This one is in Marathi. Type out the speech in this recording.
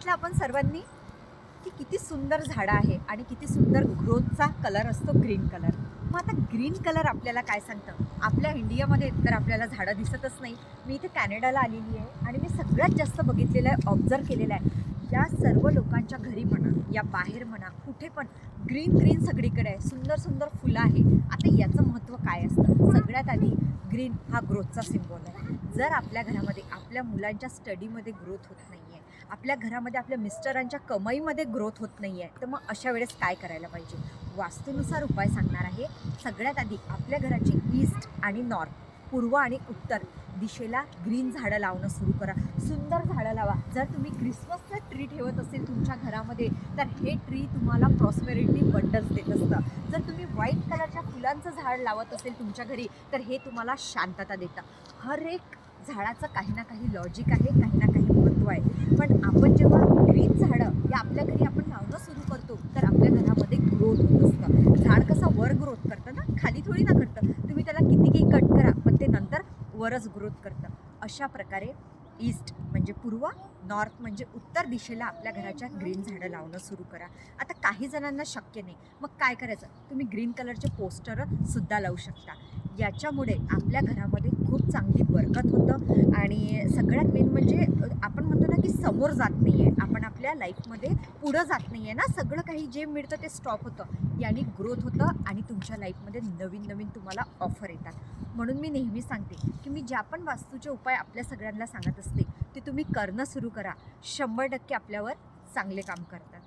बघितलं आपण सर्वांनी की किती सुंदर झाडं आहे आणि किती सुंदर ग्रोथचा कलर असतो ग्रीन कलर. मग आता ग्रीन कलर आपल्याला काय सांगतं? आपल्या इंडियामध्ये तर आपल्याला झाडं दिसतच नाही. मी इथे कॅनडाला आलेली आहे आणि मी सगळ्यात जास्त बघितलेलं आहे ऑब्झर्व केलेलं आहे. या सर्व लोकांच्या घरी म्हणा या बाहेर म्हणा कुठे पण ग्रीन ग्रीन सगळीकडे आहे. सुंदर सुंदर फुलं आहे. आता याचं महत्त्व काय असतं? सगळ्यात आधी ग्रीन हा ग्रोथचा सिम्बॉल आहे. जर आपल्या घरामध्ये आपल्या मुलांच्या स्टडीमध्ये ग्रोथ होत नाही आहे आपल्या घरामध्ये आपल्या मिस्टरांच्या कमाईमध्ये ग्रोथ होत नाही आहे तर मग अशा वेळेस काय करायला पाहिजे? वास्तूनुसार उपाय सांगणार आहे. सगळ्यात आधी आपल्या घराची ईस्ट आणि नॉर्थ पूर्व आणि उत्तर दिशेला ग्रीन झाडं लावणं सुरू करा. सुंदर झाडं लावा. जर तुम्ही क्रिसमसचं ट्री ठेवत असेल तुमच्या घरामध्ये तर हे ट्री तुम्हाला प्रॉस्पेरिटी बंडल्स देत असतं. जर तुम्ही व्हाईट कलरच्या फुलांचं झाड लावत असेल तुमच्या घरी तर हे तुम्हाला शांतता देतं. हर एक झाडाचं काही ना काही लॉजिक आहे काही ना काही आहे पण आपण जेव्हा ग्रीन झाडं या आपल्या घरी आपण लावणं सुरू करतो तर आपल्या घरामध्ये ग्रोथ होत असतं. झाड कसं वर ग्रोथ करतं ना? खाली थोडी ना करतं. तुम्ही त्याला किती काही कट करा पण ते नंतर वरच ग्रोथ करतं. अशा प्रकारे ईस्ट म्हणजे पूर्व नॉर्थ म्हणजे उत्तर दिशेला आपल्या घराच्या ग्रीन झाडं लावणं सुरू करा. आता काही जणांना शक्य नाही. मग काय करायचं? तुम्ही ग्रीन कलरचे पोस्टर सुद्धा लावू शकता. याच्यामुळे आपल्या घरामध्ये खूप चांगली बरकत होतं आणि सगळ्यात मेन म्हणजे अ, आपण म्हणतो ना की समोर जात नाही आहे आपण आपल्या लाईफमध्ये पुढं जात नाही आहे ना. सगळं काही जे मिळतं ते स्टॉप होतं. याने ग्रोथ होतं आणि तुमच्या लाईफमध्ये नवीन नवीन तुम्हाला ऑफर येतात. म्हणून मी नेहमी सांगते की मी ज्या पण वास्तूचे उपाय आपल्या सगळ्यांना सांगत असते ते तुम्ही करणं सुरू करा. शंभर टक्के आपल्यावर चांगले काम करतात.